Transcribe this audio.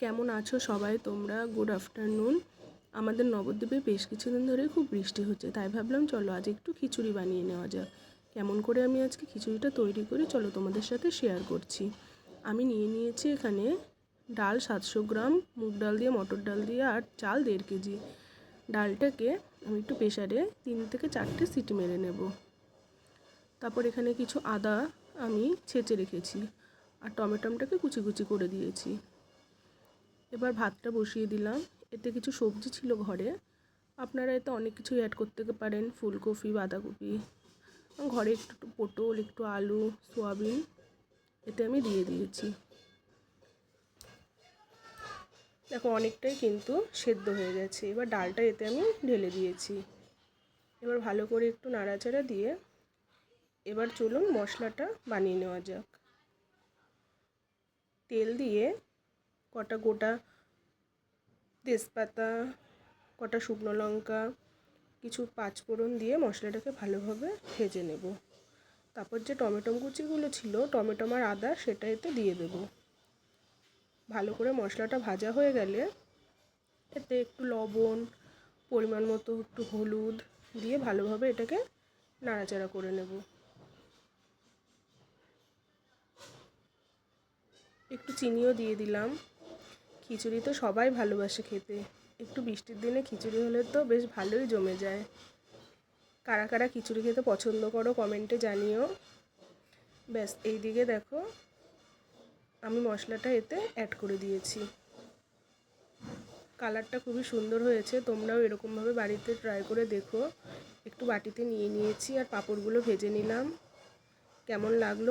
কেমন আছো সবাই? তোমরা গুড আফটারনুন আমাদের নবদ্বীপে বেশ কিছুদিন ধরে খুব বৃষ্টি হচ্ছে, তাই ভাবলাম চলো আজ একটু খিচুড়ি বানিয়ে নেওয়া যাক। কেমন করে আমি আজকে খিচুড়িটা তৈরি করি চলো তোমাদের সাথে শেয়ার করছি। আমি নিয়ে নিয়েছি এখানে ডাল সাতশো গ্রাম, মুগ ডাল দিয়ে, মটর ডাল দিয়ে আর চাল দেড় কেজি। ডালটাকে আমি একটু প্রেশারে তিন থেকে চারটে সিটি মেরে নেব। তারপর এখানে কিছু আদা আমি ছেঁচে রেখেছি আর টমেটোমটাকে কুচি কুচি করে দিয়েছি। এবার ভাতটা বসিয়ে দিলাম। এতে কিছু সবজি ছিল ঘরে। আপনারা এতে অনেক কিছুই অ্যাড করতে পারেন। ফুলকপি, বাঁধাকপি, ঘরে একটু পটল, একটু আলু, সোয়াবিন, এতে আমি দিয়ে দিয়েছি। দেখো, অনেকটাই কিন্তু সেদ্ধ হয়ে গেছে। এবার ডালটা এতে আমি ঢেলে দিয়েছি। এবার ভালো করে একটু নাড়াচাড়া দিয়ে এবার চলুন মশলাটা বানিয়ে নেওয়া যাক। তেল দিয়ে কটা গোটা তেজপাতা, কটা শুকনো লঙ্কা, কিছু পাঁচফোড়ন দিয়ে মশলাটাকে ভালোভাবে ভেজে নেব। তারপর যে টমেটো কুচিগুলো ছিল টমেটো আর আদা সেটা এতে দিয়ে দেব। ভালো করে মশলাটা ভাজা হয়ে গেলে এতে একটু লবণ, পরিমাণ মতো একটু হলুদ দিয়ে ভালোভাবে এটাকে নাড়াচাড়া করে নেব। একটু চিনিও দিয়ে দিলাম। খিচুড়ি তো সবাই ভালোবাসে খেতে। একটু বৃষ্টির দিনে খিচুড়ি হলে তো বেশ ভালোই জমে যায়। কারা কারা খিচুড়ি খেতে পছন্দ করো কমেন্টে জানিও। ব্যাস এই দিকে দেখো, আমি মশলাটা এতে অ্যাড করে দিয়েছি। কালারটা খুবই সুন্দর হয়েছে, তোমরাও এরকমভাবে বাড়িতে ট্রাই করে দেখো। একটু বাটিতে নিয়ে নিয়েছি আর পাঁপড়গুলো ভেজে নিলাম। কেমন লাগল?